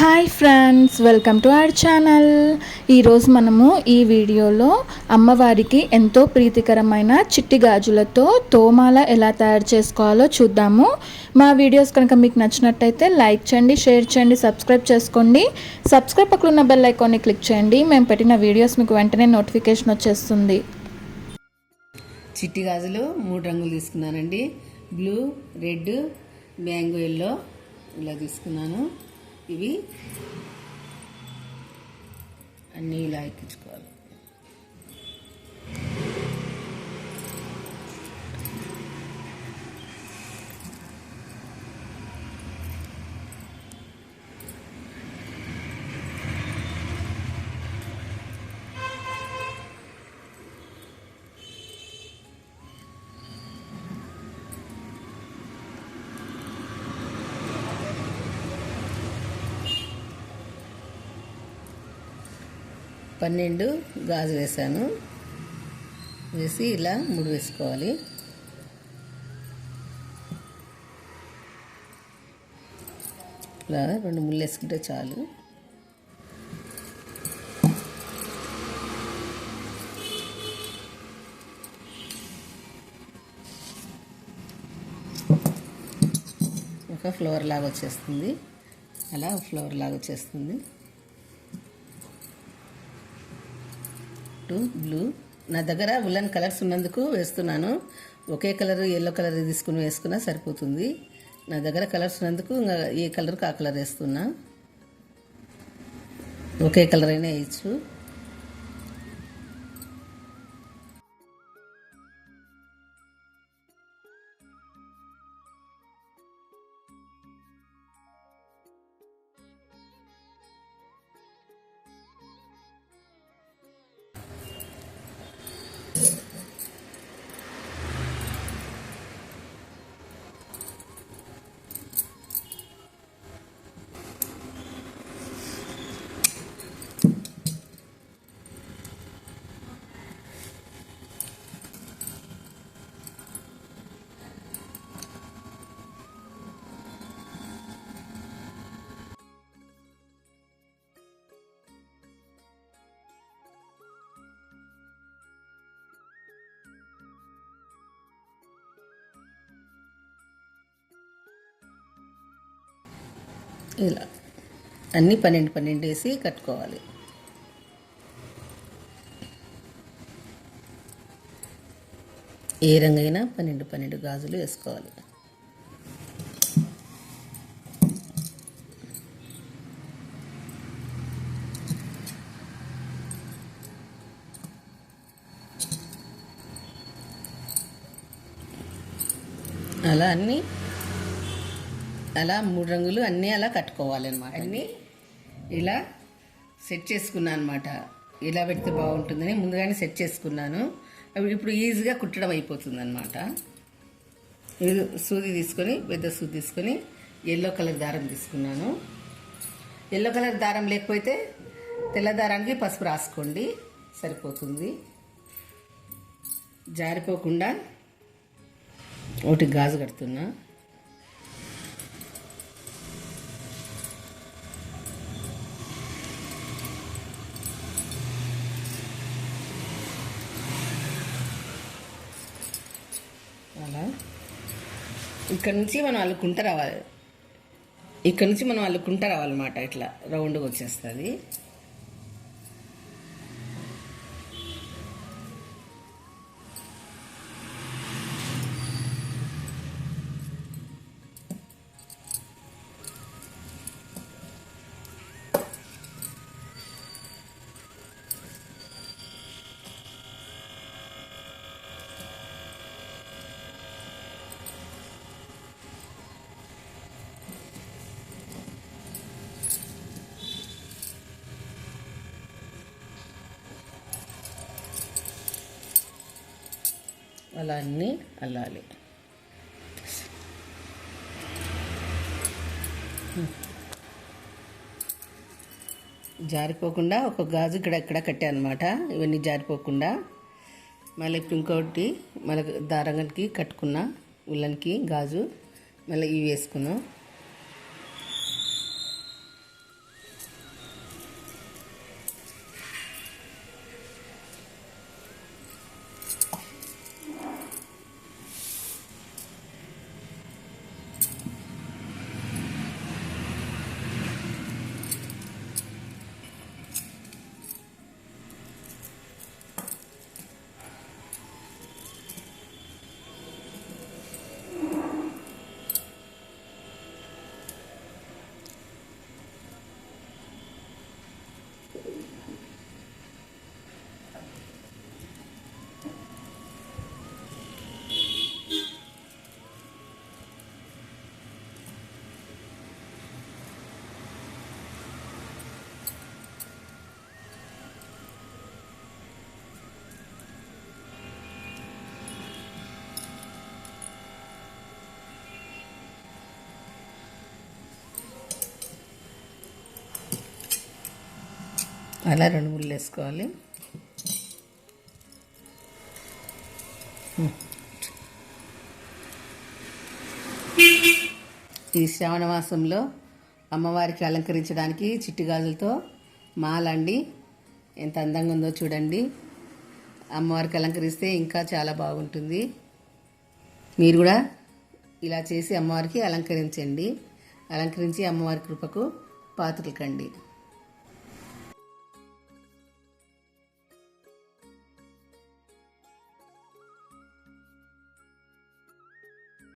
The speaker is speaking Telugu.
Hi friends welcome to our channel ఈరోజు మనము ఈ వీడియోలో అమ్మవారికి ఎంతో ప్రీతికరమైన చిట్టి గాజులతో తోమాల ఎలా తయారు చేసుకోవాలో చూద్దాము. మా వీడియోస్ కనుక మీకు నచ్చినట్టయితే లైక్ చేయండి షేర్ చేయండి సబ్స్క్రైబ్ చేసుకోండి. సబ్స్క్రైబ్ పక్కన ఉన్న బెల్ ఐకాన్ని క్లిక్ చేయండి. మేము పెట్టిన వీడియోస్ మీకు వెంటనే నోటిఫికేషన్ వచ్చేస్తుంది. చిట్టి గాజులు మూడు రంగులు తీసుకున్నానండి. బ్లూ రెడ్ మ్యాంగో ఎల్లో ఇలా తీసుకున్నాను. ఇవి. అన్నీ ఇలా ఎక్కించుకోవాలి. పన్నెండు గాజు వేసాను వేసి ఇలా ముడి వేసుకోవాలి. ఇలా రెండు ముళ్ళు వేసుకుంటే చాలు. ఒక ఫ్లవర్ లాగా వచ్చేస్తుంది. అలా ఫ్లవర్ లాగా వచ్చేస్తుంది. Two blue. నా దగ్గర ఉల్లన్ కలర్స్ ఉన్నందుకు వేస్తున్నాను. ఒకే కలర్ ఎల్లో కలర్ తీసుకుని వేసుకున్నా సరిపోతుంది. నా దగ్గర కలర్స్ ఉన్నందుకు ఇంకా ఏ కలర్కి ఆ కలర్ వేస్తున్నా. ఒకే కలర్ అయినా వేయచ్చు. ఇలా. అన్నీ పన్నెండు పన్నెండు వేసి కట్టుకోవాలి. ఏ రంగైనా పన్నెండు పన్నెండు గాజులు వేసుకోవాలి. అలా అన్నీ అలా మూడు రంగులు అన్నీ అలా కట్టుకోవాలి అనమాట అన్నీ ఇలా సెట్ చేసుకున్నాను అనమాట ఇలా పెడితే బాగుంటుందని ముందుగానే సెట్ చేసుకున్నాను. అవి ఇప్పుడు ఈజీగా కుట్టడం అయిపోతుంది అనమాట ఇది సూది తీసుకొని పెద్ద సూది తీసుకొని ఎల్లో కలర్ దారం తీసుకున్నాను. ఎల్లో కలర్ దారం లేకపోతే తెల్ల దారానికి పసుపు రాసుకోండి సరిపోతుంది. జారిపోకుండా ఒకటి గాజు కడుతున్నా. కదా ఇక్కడ నుంచి మనం అల్లుకుంటూ రావాలి. ఇక్కడ నుంచి మనం అల్లుకుంటూ రావాలన్నమాట ఇట్లా రౌండ్గా వచ్చేస్తుంది. అలా అన్నీ అల్లాలి. జారిపోకుండా ఒక గాజు ఇక్కడ ఇక్కడ కట్టానమాట. ఇవన్నీ జారిపోకుండా. మళ్ళీ ఇంకోటి మళ్ళీ దారంగానికి కట్టుకున్న ఉల్లన్కి గాజు మళ్ళీ ఇవి వేసుకున్నాం. అలా రెండు ముళ్ళు వేసుకోవాలి. ఈ శ్రావణ మాసంలో అమ్మవారికి అలంకరించడానికి చిట్టి గాజులతో మాలండి. ఎంత అందంగా ఉందో చూడండి. అమ్మవారికి అలంకరిస్తే ఇంకా చాలా బాగుంటుంది. మీరు కూడా ఇలా చేసి అమ్మవారికి అలంకరించండి. అలంకరించి అమ్మవారి కృపకు పాత్రలు కండి.